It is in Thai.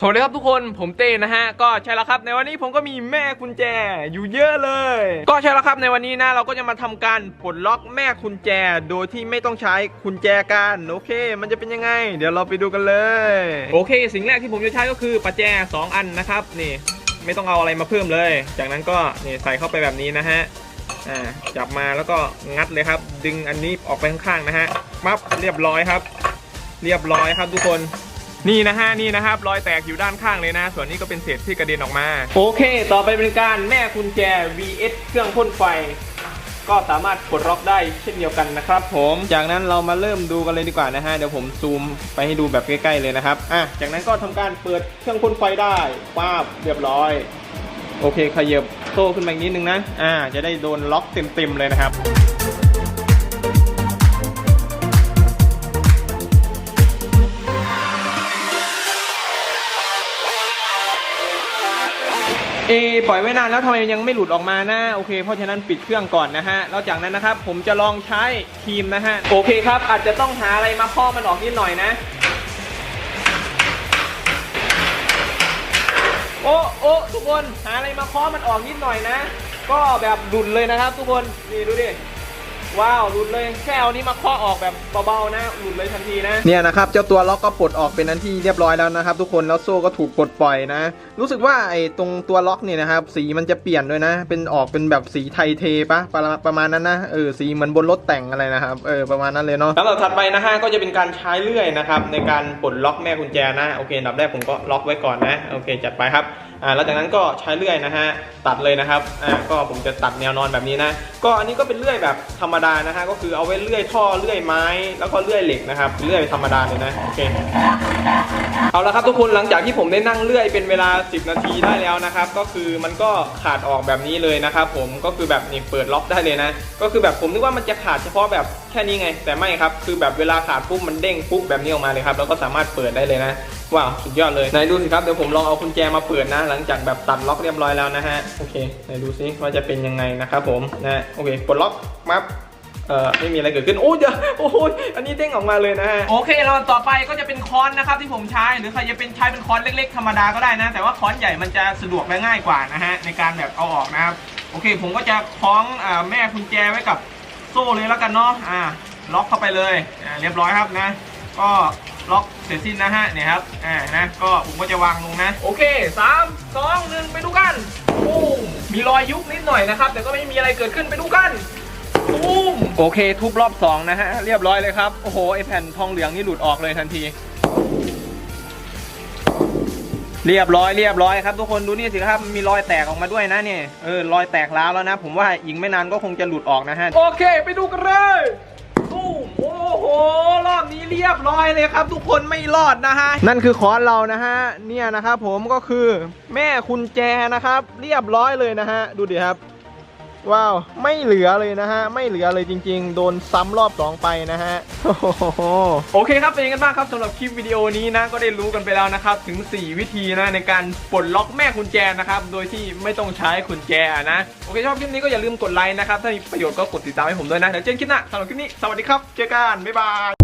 สวัสดีครับทุกคนผมเต้นะฮะ ก็ใช่แล้วครับ ในวันนี้ผมก็มีแม่กุญแจอยู่เยอะเลย ก็ใช่แล้วครับในวันนี้นะเราก็จะมาทำการปลดล็อกแม่กุญแจโดยที่ไม่ต้องใช้กุญแจกันโอเค มันจะเป็นยังไง เดี๋ยวเราไปดูกันเลย โอเค สิ่งแรกที่ผมจะใช้ก็คือประแจ 2 อันนะครับนี่ไม่ต้องเอาอะไรมาเพิ่มเลย จากนั้นก็นี่ใส่เข้าไปแบบนี้นะฮะอ่าจับมาแล้วก็งัดเลยครับ ดึงอันนี้ออกไปข้างๆนะฮะปั๊บเรียบร้อยครับ เรียบร้อยครับทุกคน นี่นะฮะนี่นะครับรอยแตกอยู่ด้านข้างเลยนะ ส่วนนี้ก็เป็นเศษที่กระเด็นออกมา โอเค ต่อไปเป็นการแม่กุญแจ vs เครื่องพ่นไฟ ก็สามารถกดล็อกได้เช่นเดียวกันนะครับ ผมจากนั้นเรามาเริ่มดูกันเลยดีกว่านะฮะเดี๋ยวผมซูมไปให้ดูแบบใกล้ๆเลยนะครับอะจากนั้นก็ทำการเปิดเครื่องพ่นไฟได้ป้าบเรียบร้อย โอเคขยับโซ่ขึ้นมาอีกนิดนึงนะอ่าจะได้โดนล็อกเต็มๆเลยนะครับ เอปล่อยไว้นานแล้วทำไมยังไม่หลุดออกมานะโอเค เพราะฉะนั้นปิดเครื่องก่อนนะฮะแล้วจากนั้นนะครับผมจะลองใช้ครีมนะฮะโอเคครับ อาจจะต้องหาอะไรมาครอบมันออกนิดหน่อยนะ โอ้โอ้ทุกคนหาอะไรมาเคาะมันออกนิดหน่อยนะ ก็แบบดุนเลยนะครับ ทุกคนนี่ดูดิ ว้าวหลุดเลยแค่เอานี้มาเคาะออกแบบเบาๆนะหลุดเลยทันทีนะเนี่ยนะครับเจ้าตัวล็อกก็ปลดออกเป็นนั้นที่เรียบร้อยแล้วนะครับ ทุกคนแล้วโซ่ก็ถูกปลดปล่อยนะ รู้สึกว่าไอ้ตรงตัวล็อกเนี่ยนะครับสีมันจะเปลี่ยนด้วยนะ เป็นออกเป็นแบบสีไทยเทปะประประมาณนั้นนะเออสีเหมือนบนรถแต่งอะไรนะครับเออประมาณนั้นเลยเนาะสำหรับถัดไปนะฮะก็จะเป็นการใช้เลื่อยนะครับในการปลดล็อกแม่กุญแจนะโอเคอันดับแรกผมก็ล็อกไว้ก่อนนะโอเคจัดไปครับ อ่าแล้วจากนั้นก็ใช้เลื่อยนะฮะตัดเลยนะครับอ่าก็ผมจะตัดแนวนอนแบบนี้นะก็อันนี้ก็เป็นเลื่อยแบบธรรมดานะฮะก็คือเอาไว้เลื่อยท่อเลื่อยไม้ แล้วก็เลื่อยเหล็กนะครับเลื่อยธรรมดาเลยนะโอเคเอาละครับทุกคนหลังจากที่ผมได้นั่งเลื่อยเป็นเวลา 10 นาทีได้แล้วนะครับก็คือมันก็ขาดออกแบบนี้เลยนะครับผมก็คือแบบนี่เปิดล็อกได้เลยนะ ก็คือแบบผมนึกว่ามันจะขาดเฉพาะแบบแค่นี้ไง แต่ไม่ครับ คือแบบเวลาขาดปุ๊บมันเด้งปุ๊บแบบนี้ออกมาเลยครับ แล้วก็สามารถเปิดได้เลยนะ ว้าวสุดยอดเลยไหนดูสิครับ เดี๋ยวผมลองเอากุญแจมาเปิดนะ หลังจากแบบตัดล็อกเรียบร้อยแล้วนะฮะ โอเค ไหนดูซิว่าจะเป็นยังไงนะครับผม นะ โอเค ปลดล็อกมับเอ่อไม่มีอะไรเกิดขึ้น โอ้ยเดี๋ยวโอ้ยอันนี้เด้งออกมาเลยนะฮะ โอเคแล้วต่อไปก็จะเป็นค้อนนะครับที่ผมใช้ หรือใครจะเป็นใช้เป็นค้อนเล็ก ๆ ธรรมดาก็ได้นะ แต่ว่าค้อนใหญ่มันจะสะดวกและง่ายกว่านะฮะในการแบบเอาออกนะครับ โอเค ผมก็จะคล้องอแม่กุญแจไว้กับ โซ่เลยแล้วกันเนาะอ่าล็อกเข้าไปเลยอ่าเรียบร้อยครับนะ ก็ล็อกเสร็จสิ้นนะฮะเนี่ยครับอ่านะก็ผมก็จะวางลงนะ โอเคสามสองหนึ่งไปดูกันปุ้มมีรอยยุบนิดหน่อยนะครับแต่ก็ไม่มีอะไรเกิดขึ้นไปดูกันปุ้มโอเค ทุบรอบสองนะฮะเรียบร้อยเลยครับโอ้โหไอแผ่นทองเหลืองนี่หลุดออกเลยทันที เรียบร้อยเรียบร้อยครับทุกคนดูนี่สิครับมีรอยแตกออกมาด้วยนะเนี่ยเออรอยแตกร้าวแล้วนะ ผมว่าอีกไม่นานก็คงจะหลุดออกนะฮะโอเค ไปดูกันเลยตู้มโอ้โหรอบนี้เรียบร้อยเลยครับ ทุกคนไม่รอดนะฮะนั่นคือคอนเรานะฮะเนี่ยนะครับผมก็คือแม่คุณแจนะครับ เรียบร้อยเลยนะฮะดูดิครับ ว้าวไม่เหลือเลยนะฮะ ไม่เหลือเลยจริง ๆ โดนซ้ำรอบสองไปนะฮะโอ้โหโอเคครับเป็นยังไงกันบ้างครับสำหรับคลิปวิดีโอนี้นะก็ได้รู้กันไปแล้วนะครับถึง 4 วิธีนะในการปลดล็อกแม่คุญแจนะครับโดยที่ไม่ต้องใช้คุญแจนะโอเคชอบคลิปนี้ก็อย่าลืมกดไลค์นะครับถ้ามีประโยชน์ก็กดติดตามให้ผมด้วยนะเดี๋ยวเจอกันคลิปหน้าสำหรับคลิปนี้สวัสดีครับเจอกันบ๊ายบาย